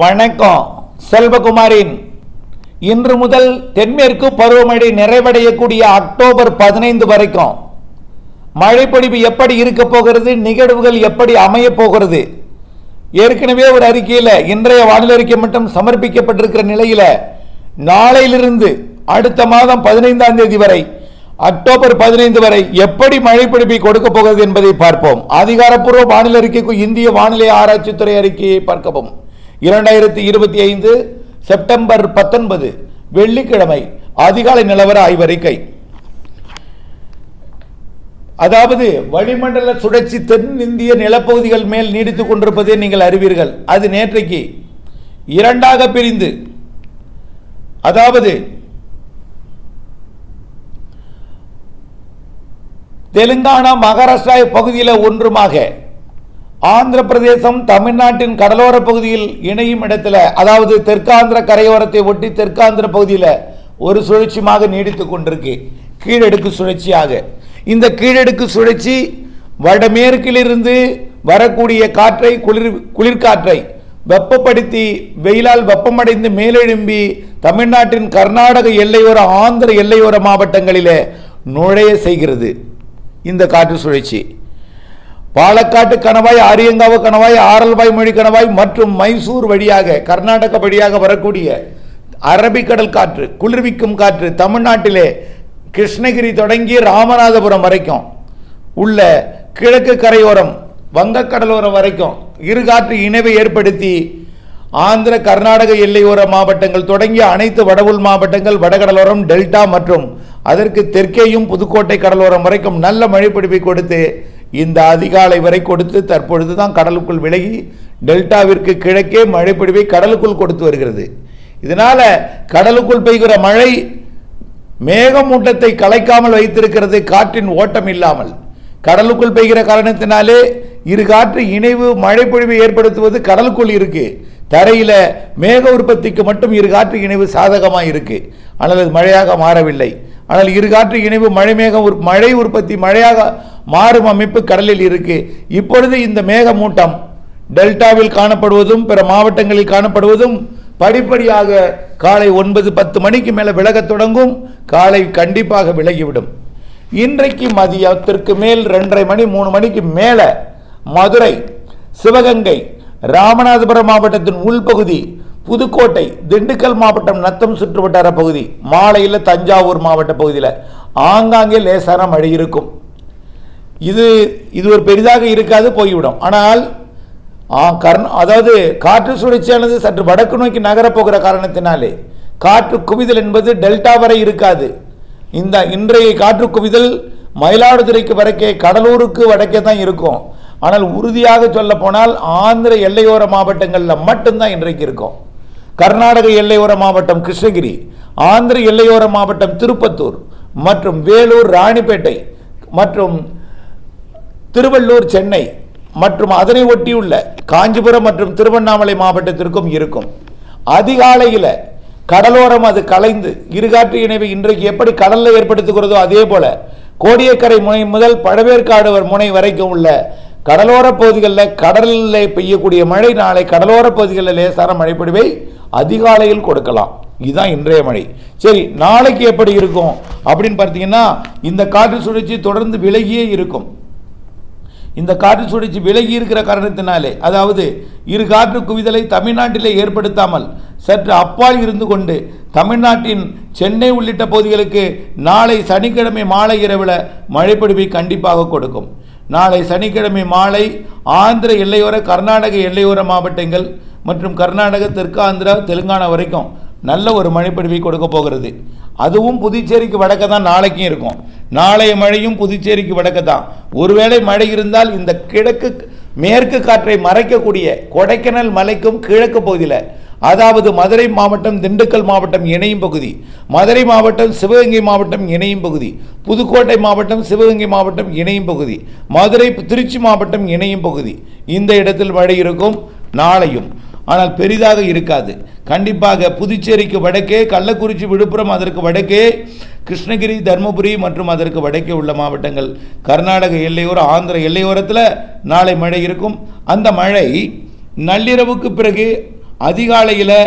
வணக்கம். செல்வகுமாரின் இன்று முதல் தென்மேற்கு பருவமழை நிறைவடையக்கூடிய அக்டோபர் பதினைந்து வரைக்கும். மழைப்பொழிவு எப்படி இருக்க போகிறது? நிகழ்வுகள் எப்படி அமைய போகிறது? ஏற்கனவே ஒரு அறிக்கையில் இன்றைய வானிலை அறிக்கை மட்டும் சமர்ப்பிக்கப்பட்டிருக்கிற நிலையில் நாளையிலிருந்து அடுத்த மாதம் பதினைந்தாம் தேதி வரை அக்டோபர் பதினைந்து வரை எப்படி மழைப்பிடிப்பை கொடுக்க போகிறது என்பதை பார்ப்போம். அதிகாரப்பூர்வ வானிலை அறிக்கைக்கு இந்திய வானிலை ஆராய்ச்சித்துறை அறிக்கையை பார்க்கவும். இரண்டாயிரத்தி இருபத்தி ஐந்து செப்டம்பர் பத்தொன்பது வெள்ளிக்கிழமை அதிகாலை நிலவர ஆய்வறிக்கை. அதாவது வளிமண்டல சுழற்சி தென்னிந்திய நிலப்பகுதிகள் மேல் நீடித்துக் கொண்டிருப்பதை நீங்கள் அறிவீர்கள். அது நேற்றைக்கு இரண்டாக பிரிந்து அதாவது தெலுங்கானா மகாராஷ்டிரா பகுதியில் ஒன்றுமாக ஆந்திர பிரதேசம் தமிழ்நாட்டின் கடலோர பகுதியில் இணையும் இடத்துல அதாவது தெற்காந்திர கரையோரத்தை ஒட்டி தெற்காந்திர பகுதியில் ஒரு சுழற்சியமாக நீடித்து கொண்டிருக்கு. கீழடுக்கு சுழற்சியாக. இந்த கீழடுக்கு சுழற்சி வடமேற்கிலிருந்து வரக்கூடிய காற்றை குளிர் குளிர்காற்றை வெப்பப்படுத்தி வெயிலால் வெப்பமடைந்து மேலெழும்பி தமிழ்நாட்டின் கர்நாடக எல்லையோர ஆந்திர எல்லையோர மாவட்டங்களில் நுழைய செய்கிறது. இந்த காற்று சுழற்சி. பாலக்காட்டு கணவாய் ஆரியங்காவு கணவாய் ஆரல்வாய் மொழி கணவாய் மற்றும் மைசூர் வழியாக கர்நாடக வழியாக வரக்கூடிய அரபிக்கடல் காற்று குளிர்விக்கும் காற்று தமிழ்நாட்டிலே கிருஷ்ணகிரி தொடங்கி ராமநாதபுரம் வரைக்கும் உள்ள கிழக்கு கரையோரம் வங்கக்கடலோரம் வரைக்கும் இரு காற்று இணைவை ஏற்படுத்தி ஆந்திர கர்நாடக எல்லையோர மாவட்டங்கள் தொடங்கிய அனைத்து வடவுள் மாவட்டங்கள் வடகடலோரம் டெல்டா மற்றும் அதற்கு தெற்கேயும் புதுக்கோட்டை கடலோரம் வரைக்கும் நல்ல மழைப்பிடிப்பை கொடுத்து இந்த அதிகாலை வரை கொடுத்து தற்பொழுது தான் கடலுக்குள் விலகி டெல்டாவிற்கு கிழக்கே மழைப்பொழிவை கடலுக்குள் கொடுத்து வருகிறது. இதனால் கடலுக்குள் பெய்கிற மழை மேகமூட்டத்தை கலைக்காமல் வைத்திருக்கிறது காற்றின் ஓட்டம் இல்லாமல். கடலுக்குள் பெய்கிற காரணத்தினாலே இரு காற்று இணைவு மழைப்பொழிவை ஏற்படுத்துவது கடலுக்குள் இருக்கு. தரையில் மேக உற்பத்திக்கு மட்டும் இரு காற்று இணைவு சாதகமாக இருக்கு ஆனால் அது மழையாக மாறவில்லை. ஆனால் இரு காற்று இணைவு மழை மேகம் மழை உற்பத்தி மழையாக மாறும் அமைப்பு கடலில் இருக்கு. இப்பொழுது இந்த மேகமூட்டம் டெல்டாவில் காணப்படுவதும் பிற மாவட்டங்களில் காணப்படுவதும் படிப்படியாக காலை ஒன்பது பத்து மணிக்கு மேலே விலகத் தொடங்கும். காலை கண்டிப்பாக விலகிவிடும். இன்றைக்கு மதியத்திற்கு மேல் ரெண்டரை மணி மூணு மணிக்கு மேலே மதுரை சிவகங்கை ராமநாதபுரம் மாவட்டத்தின் உள்பகுதி புதுக்கோட்டை திண்டுக்கல் மாவட்டம் நத்தம் சுற்றுவட்டார பகுதி மாலையில் தஞ்சாவூர் மாவட்ட பகுதியில் ஆங்காங்கே லேசான மழை இருக்கும். இது இது ஒரு பெரிதாக இருக்காது போய்விடும். ஆனால் கர்ண அதாவது காற்று சுழற்சியானது சற்று வடக்கு நோக்கி நகரப் போகிற காரணத்தினாலே காற்று குவிதல் என்பது டெல்டா வரை இருக்காது. இந்த இன்றைய காற்று குவிதல் மயிலாடுதுறைக்கு வடக்கே கடலூருக்கு வடக்கே தான் இருக்கும். ஆனால் உறுதியாக சொல்ல போனால் ஆந்திர எல்லையோர மாவட்டங்களில் மட்டும்தான் இன்றைக்கு இருக்கும். கர்நாடக எல்லையோர மாவட்டம் கிருஷ்ணகிரி ஆந்திர எல்லையோர மாவட்டம் திருப்பத்தூர் மற்றும் வேலூர் ராணிப்பேட்டை மற்றும் திருவள்ளூர் சென்னை மற்றும் அதனை ஒட்டியுள்ள காஞ்சிபுரம் மற்றும் திருவண்ணாமலை மாவட்டத்திற்கும் இருக்கும். அதிகாலையில் கடலோரம் அது கலைந்து இருகாற்று இணைவு இன்றைக்கு எப்படி கடலில் ஏற்படுத்துகிறதோ அதே போல கோடியக்கரை முனை முதல் பழவேற்காடு முனை வரைக்கும் உள்ள கடலோர பகுதிகளில் கடலில் பெய்யக்கூடிய மழை நாளை கடலோர பகுதிகளில் லேசான மழைப்பொழிவை அதிகாலையில் கொடுக்கலாம். இதுதான் இன்றைய மழை. சரி நாளைக்கு எப்படி இருக்கும்? அப்படின்னு பார்த்தீங்கன்னா இந்த காற்று சுழற்சி தொடர்ந்து விலகியே இருக்கும். இந்த காற்று சுழற்சி விலகி இருக்கிற காரணத்தினாலே அதாவது இரு காற்று குவிதலை தமிழ்நாட்டிலே ஏற்படுத்தாமல் சற்று அப்பால் இருந்து கொண்டு தமிழ்நாட்டின் சென்னை உள்ளிட்ட பகுதிகளுக்கு நாளை சனிக்கிழமை மாலை இரவில் மழைப்பொழிவை கண்டிப்பாக கொடுக்கும். நாளை சனிக்கிழமை மாலை ஆந்திர எல்லையோர கர்நாடக எல்லையோர மாவட்டங்கள் மற்றும் கர்நாடக தெற்கு ஆந்திரா தெலுங்கானா வரைக்கும் நல்ல ஒரு மழைப்பொழிவை கொடுக்க போகிறது. அதுவும் புதுச்சேரிக்கு வடக்க தான் நாளைக்கும் இருக்கும். நாளைய மழையும் புதுச்சேரிக்கு வடக்க தான். ஒருவேளை மழை இருந்தால் இந்த கிழக்கு மேற்கு காற்றை மறைக்கக்கூடிய கொடைக்கானல் மலைக்கும் கிழக்கு பகுதியில் அதாவது மதுரை மாவட்டம் திண்டுக்கல் மாவட்டம் இணையும் பகுதி மதுரை மாவட்டம் சிவகங்கை மாவட்டம் இணையும் பகுதி புதுக்கோட்டை மாவட்டம் சிவகங்கை மாவட்டம் இணையும் பகுதி மதுரை திருச்சி மாவட்டம் இணையும் பகுதி. இந்த இடத்தில் மழை இருக்கும் நாளையும். ஆனால் பெரிதாக இருக்காது. கண்டிப்பாக புதுச்சேரிக்கு வடக்கே கள்ளக்குறிச்சி விழுப்புரம் அதற்கு வடக்கே கிருஷ்ணகிரி தருமபுரி மற்றும் அதற்கு வடக்கே உள்ள மாவட்டங்கள். கர்நாடக எல்லையோரம் ஆந்திர எல்லையோரத்தில் நாளை மழை இருக்கும். அந்த மழை நள்ளிரவுக்கு பிறகு அதிகாலையில்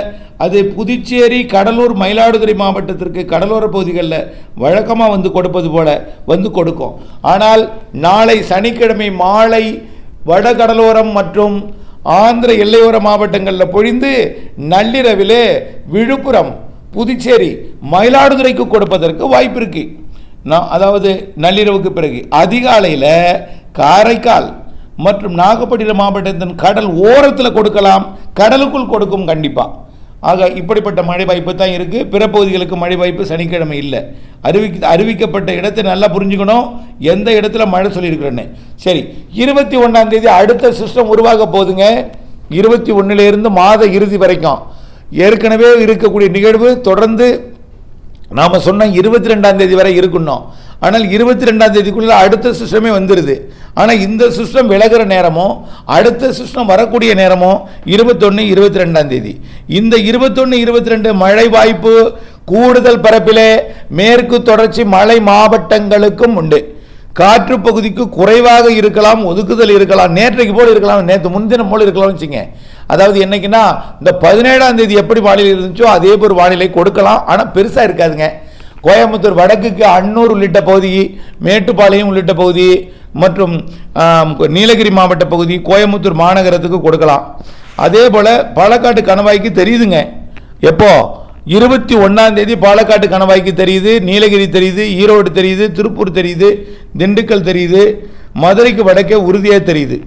அது புதுச்சேரி கடலூர் மயிலாடுதுறை மாவட்டத்திற்கு கடலோர பகுதிகளில் வழக்கமாக வந்து கொடுப்பது போல வந்து கொடுக்கும். ஆனால் நாளை சனிக்கிழமை மாலை வடகடலோரம் மற்றும் ஆந்திர எல்லையோர மாவட்டங்களில் பொழிந்து நள்ளிரவிலே விழுப்புரம் புதுச்சேரி மயிலாடுதுறைக்கு கொடுப்பதற்கு வாய்ப்பு இருக்கு. நான் அதாவது நள்ளிரவுக்கு பிறகு. அதிகாலையில் காரைக்கால் மற்றும் நாகப்பட்டினம் மாவட்டத்தின் கடல் ஓரத்தில் கொடுக்கலாம். கடலுக்குள் கொடுக்கும் கண்டிப்பாக ஆக இப்படிப்பட்ட மழை வாய்ப்பு தான் இருக்குது பிற பகுதிகளுக்கு மழை வாய்ப்பு சனிக்கிழமை இல்லை. அறிவிக்க அறிவிக்கப்பட்ட இடத்தை நல்லா புரிஞ்சுக்கணும். எந்த இடத்துல மழை சொல்லியிருக்கிறேன்னு. சரி இருபத்தி ஒன்றாம் தேதி அடுத்த சிஸ்டம் உருவாக போகுதுங்க. இருபத்தி ஒன்றிலிருந்து மாத இறுதி வரைக்கும். ஏற்கனவே இருக்கக்கூடிய நிகழ்வு தொடர்ந்து நாம் சொன்ன இருபத்தி ரெண்டாம் தேதி வரை இருக்கணும். ஆனால் இருபத்தி ரெண்டாம் தேதிக்குள்ளே அடுத்த சிஸ்டமே வந்துடுது ஆனால் இந்த சிஸ்டம் விலகிற நேரமும் அடுத்த சிஸ்டம் வரக்கூடிய நேரமும் இருபத்தொன்று இருபத்தி ரெண்டாம் தேதி. இந்த இருபத்தொன்று இருபத்தி ரெண்டு மழை வாய்ப்பு கூடுதல் பரப்பிலே மேற்கு தொடர்ச்சி மலை மாவட்டங்களுக்கும் உண்டு. காற்று பகுதிக்கு குறைவாக இருக்கலாம் ஒதுக்குதல் இருக்கலாம் நேற்றைக்கு போல் இருக்கலாம் நேற்று முன்தினம் போல் இருக்கலாம்னு வச்சுங்க. அதாவது என்னைக்குன்னா இந்த பதினேழாம் தேதி எப்படி வானிலை இருந்துச்சோ அதே போல் வானிலை கொடுக்கலாம். ஆனால் பெருசாக இருக்காதுங்க. கோயம்புத்தூர் வடக்குக்கு அன்னூர் உள்ளிட்ட பகுதி மேட்டுப்பாளையம் உள்ளிட்ட பகுதி மற்றும் நீலகிரி மாவட்ட பகுதி கோயம்புத்தூர் மாநகரத்துக்கு கொடுக்கலாம். அதே போல் பாலக்காட்டு கணவாய்க்கு தெரியுதுங்க. எப்போ? இருபத்தி ஒன்றாம் தேதி பாலக்காட்டு கணவாய்க்கு தெரியுது நீலகிரி தெரியுது ஈரோடு தெரியுது திருப்பூர் தெரியுது திண்டுக்கல் தெரியுது மதுரைக்கு வடக்கே உறுதியாக தெரியுது.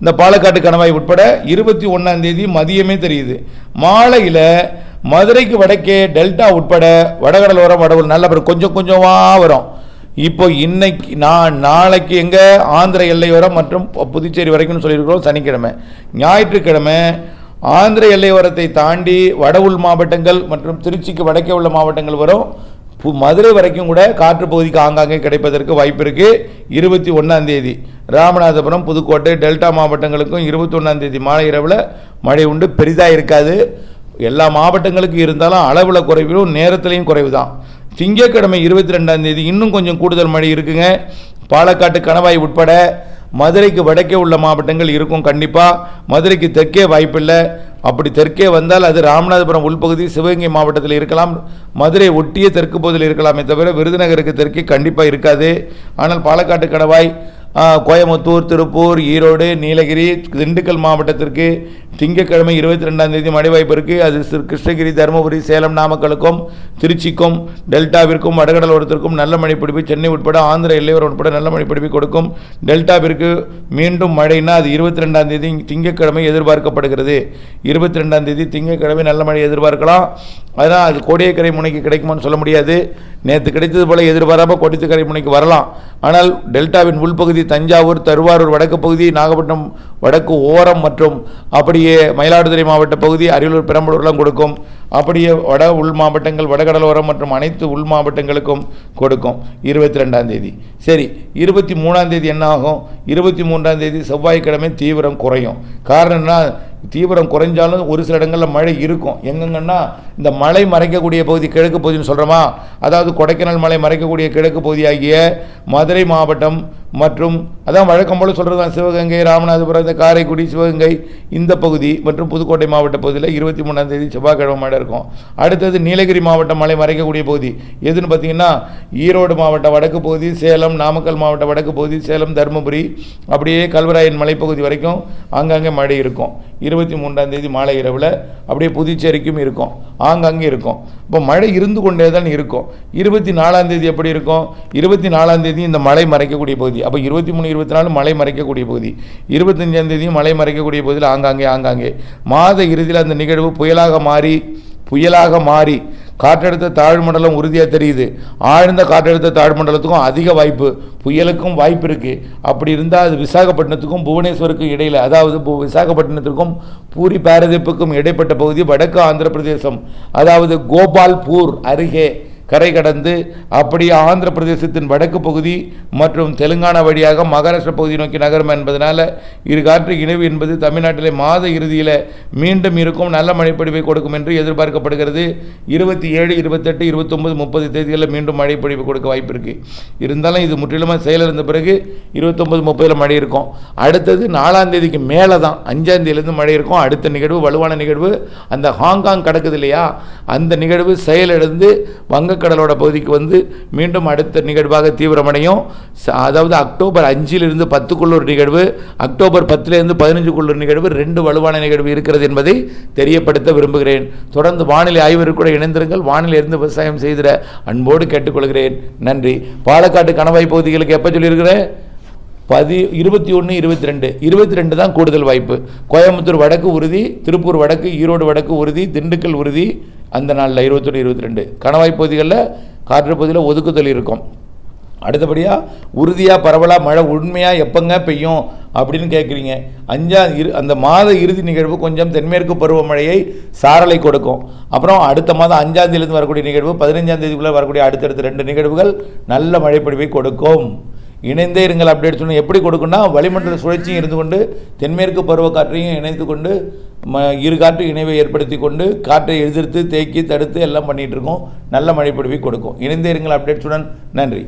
இந்த பாலக்காட்டு கணவாய் உட்பட இருபத்தி ஒன்றாம் தேதி மதியமே தெரியுது. மாலையில் மதுரைக்கு வடக்கே டெல்டா உட்பட வடகடலோரம் வடவுள் நல்ல வரும் கொஞ்சம் கொஞ்சமாக வரும். இப்போ இன்னைக்கு நான் நாளைக்கு எங்கே? ஆந்திர எல்லையோரம் மற்றும் புதுச்சேரி வரைக்கும் சொல்லியிருக்கிறோம் சனிக்கிழமை. ஞாயிற்றுக்கிழமை ஆந்திர எல்லையோரத்தை தாண்டி வடவுள் மாவட்டங்கள் மற்றும் திருச்சிக்கு வடக்கே உள்ள மாவட்டங்கள் வரும். மதுரை வரைக்கும் கூட காற்று பகுதிக்கு ஆங்காங்கே கிடைப்பதற்கு வாய்ப்பு இருக்கு இருபத்தி ஒன்றாந்தேதி ராமநாதபுரம் புதுக்கோட்டை டெல்டா மாவட்டங்களுக்கும் இருபத்தி ஒன்றாம் தேதி மாலை இரவில் மழை உண்டு. பெரிதாக இருக்காது. எல்லா மாவட்டங்களுக்கும் இருந்தாலும் அளவில் குறைவிலும் நேரத்திலையும் குறைவு தான் திங்கட்கிழமை இருபத்தி ரெண்டாம் தேதி இன்னும் கொஞ்சம் கூடுதல் மழை இருக்குங்க. பாலக்காட்டு கணவாய் உட்பட மதுரைக்கு வடக்கே உள்ள மாவட்டங்கள் இருக்கும் கண்டிப்பாக மதுரைக்கு தெற்கே வாய்ப்பில்லை. அப்படி தெற்கே வந்தால் அது ராமநாதபுரம் உள்பகுதி சிவகங்கை மாவட்டத்தில் இருக்கலாம் மதுரை ஒட்டிய தெற்கு பகுதியில் இருக்கலாமே தவிர விருதுநகருக்கு தெற்கே கண்டிப்பாக இருக்காது. ஆனால் பாலக்காட்டு கணவாய் கோயமுத்தூர் திருப்பூர் ஈரோடு நீலகிரி திண்டுக்கல் மாவட்டத்திற்கு திங்கட்கிழமை இருபத்தி ரெண்டாம் தேதி மழை வாய்ப்பு இருக்குது அது கிருஷ்ணகிரி தருமபுரி சேலம் நாமக்கலுக்கும் திருச்சிக்கும் டெல்டாவிற்கும் வடகடலோரத்திற்கும் நல்ல மழை பிடிப்பு சென்னை உட்பட ஆந்திர எல்லையோரம் உட்பட நல்ல மழை பிடிப்பு கொடுக்கும். டெல்டாவிற்கு மீண்டும் மழைனா அது இருபத்தி ரெண்டாம் தேதி திங்கட்கிழமை எதிர்பார்க்கப்படுகிறது. இருபத்தி ரெண்டாம் தேதி திங்கட்கிழமை நல்ல மழை எதிர்பார்க்கலாம். அதனால் அது கோடியக்கரை முனைக்கு கிடைக்குமான்னு சொல்ல முடியாது. நேற்று கிடைத்தது போல எதிர்பாராமல் கோடியக்கரை முனைக்கு வரலாம். ஆனால் டெல்டாவின் உள்பகுதி தஞ்சாவூர் தருவாரூர் வடக்கு பகுதி நாகப்பட்டினம் வடக்கு ஓரம் மற்றும் அப்படியே மயிலாடுதுறை மாவட்ட பகுதி அரியலூர் பெரம்பலூர்லாம் கொடுக்கும். அப்படியே வட உள் மாவட்டங்கள் வடகடலோரம் மற்றும் அனைத்து உள் மாவட்டங்களுக்கும் கொடுக்கும். இருபத்தி ரெண்டாம் தேதி. சரி இருபத்தி மூணாம் தேதி என்ன ஆகும்? இருபத்தி மூன்றாம் தேதி செவ்வாய்க்கிழமை தீவிரம் குறையும். காரணம் என்ன தீவிரம் குறைஞ்சாலும் ஒரு சில இடங்களில் மழை இருக்கும். எங்கெங்கன்னா இந்த மலை மறைக்கக்கூடிய பகுதி கிழக்கு பகுதின்னு சொல்கிறோமா அதாவது கொடைக்கானல் மலை மறைக்கக்கூடிய கிழக்கு பகுதியாகிய மதுரை மாவட்டம் மற்றும் அதான் வழக்கம் போல் சொல்கிறது தான் சிவகங்கை ராமநாதபுரம் இந்த காரைக்குடி சிவகங்கை இந்த பகுதி மற்றும் புதுக்கோட்டை மாவட்ட பகுதியில் இருபத்தி மூணாம் தேதி செவ்வாய்க்கிழமை மழை இருக்கும். அடுத்தது நீலகிரி மாவட்டம் மலை மறைக்கக்கூடிய பகுதி. எதுன்னு பார்த்தீங்கன்னா ஈரோடு மாவட்டம் வடக்கு பகுதி சேலம் நாமக்கல் மாவட்ட வடக்கு பகுதி சேலம் தருமபுரி அப்படியே கல்வராயன் மலைப்பகுதி வரைக்கும் அங்கங்கே மழை இருக்கும். இருபத்தி மூன்றாம் தேதி மாலை இரவில் அப்படியே புதுச்சேரிக்கும் இருக்கும் ஆங்காங்கே இருக்கும். இப்போ மழை இருந்து கொண்டே தான் இருக்கும். இருபத்தி நாலாம் தேதி எப்படி இருக்கும்? இருபத்தி நாலாம் தேதி இந்த மலை மறைக்கக்கூடிய பகுதி. அப்போ இருபத்தி மூணு இருபத்தி நாலு மலை மறைக்கக்கூடிய பகுதி. இருபத்தஞ்சாம் தேதியும் மலை மறைக்கக்கூடிய பகுதியில் ஆங்காங்கே ஆங்காங்கே. மாத இறுதியில் அந்த நிகழ்வு புயலாக மாறி புயலாக மாறி காற்றழுத்த தாழ்மண்டலம் உறுதியாக தெரியுது. ஆழ்ந்த காற்றழுத்த தாழ்மண்டலத்துக்கும் அதிக வாய்ப்பு. புயலுக்கும் வாய்ப்பு இருக்குது அப்படி இருந்தால் அது விசாகப்பட்டினத்துக்கும் புவனேஸ்வருக்கும் இடையில் அதாவது பு- விசாகப்பட்டினத்திற்கும் பூரி பாரதீப்புக்கும் இடைப்பட்ட பகுதி வடக்கு ஆந்திர பிரதேசம் அதாவது கோபால்பூர் அருகே. கரை கடந்து அப்படியே ஆந்திர பிரதேசத்தின் வடக்கு பகுதி மற்றும் தெலுங்கானா வழியாக மகாராஷ்டிரா பகுதி நோக்கி நகரும் என்பதனால் இரு காற்று இணைவு என்பது தமிழ்நாட்டிலே மாத இறுதியில் மீண்டும் இருக்கும். நல்ல மழைப்பொழிவை கொடுக்கும் என்று எதிர்பார்க்கப்படுகிறது. இருபத்தி ஏழு இருபத்தெட்டு இருபத்தொம்பது முப்பது தேதிகளில் மீண்டும் மழைப்பொழிவு கொடுக்க வாய்ப்பு இருக்குது இருந்தாலும் இது முற்றிலுமாக செயலிருந்த பிறகு இருபத்தொம்பது முப்பதில் மழை இருக்கும். அடுத்தது நாலாம் தேதிக்கு மேலே தான் அஞ்சாம் தேதியிலேருந்து மழை இருக்கும். அடுத்த நிகழ்வு வலுவான நிகழ்வு அந்த ஹாங்காங் கிடக்குது இல்லையா? அந்த நிகழ்வு செயலிழந்து வங்க வங்கக்கடலோட பகுதிக்கு வந்து மீண்டும் அடுத்த நிகழ்வாக தீவிரமடையும். அதாவது அக்டோபர் அஞ்சிலிருந்து பத்துக்குள்ள ஒரு நிகழ்வு அக்டோபர் பத்துலேருந்து பதினஞ்சுக்குள்ள ஒரு நிகழ்வு ரெண்டு வலுவான நிகழ்வு இருக்கிறது என்பதை தெரியப்படுத்த விரும்புகிறேன். தொடர்ந்து வானிலை ஆய்வருக்கு கூட இணைந்திருங்கள். வானிலை இருந்து விவசாயம் செய்திட அன்போடு கேட்டுக்கொள்கிறேன். நன்றி. பாலக்காட்டு கணவாய் பகுதிகளுக்கு எப்போ சொல்லியிருக்கிறேன்? பதி இருபத்தி ஒன்று இருபத்தி ரெண்டு. இருபத்தி ரெண்டு தான் கூடுதல் வாய்ப்பு. கோயம்புத்தூர் வடக்கு உறுதி திருப்பூர் வடக்கு ஈரோடு வடக்கு உறுதி திண்டுக்கல் உறுதி அந்த நாளில் இருபத்தொன்று இருபத்தி ரெண்டு கணவாய் பகுதிகளில் காற்று பகுதியில் ஒதுக்குதல் இருக்கும். அடுத்தபடியாக உறுதியாக பரவலாக மழை உண்மையாக எப்போங்க பெய்யும் அப்படின்னு கேட்குறீங்க அஞ்சா இரு அந்த மாத இறுதி நிகழ்வு கொஞ்சம் தென்மேற்கு பருவமழையை சாரலை கொடுக்கும். அப்புறம் அடுத்த மாதம் அஞ்சாம் தேதியிலிருந்து வரக்கூடிய நிகழ்வு பதினஞ்சாம் தேதிக்குள்ளே வரக்கூடிய அடுத்தடுத்த ரெண்டு நிகழ்வுகள் நல்ல மழைப்பொழிவை கொடுக்கும். இணைந்தே இருங்கள் அப்டேட் சொன்ன எப்படி கொடுக்குன்னா வளிமண்டல சுழற்சியும் இருந்து கொண்டு தென்மேற்கு பருவக்காற்றையும் இணைத்து கொண்டு ம இரு காற்று இணைவை ஏற்படுத்தி கொண்டு காற்றை எதிர்த்து தேக்கி தடுத்து எல்லாம் பண்ணிகிட்டு இருக்கோம். நல்ல மழைப்பொழிவை கொடுக்கும். இணைந்தே இருங்கள் அப்டேட்ஸுடன் நன்றி.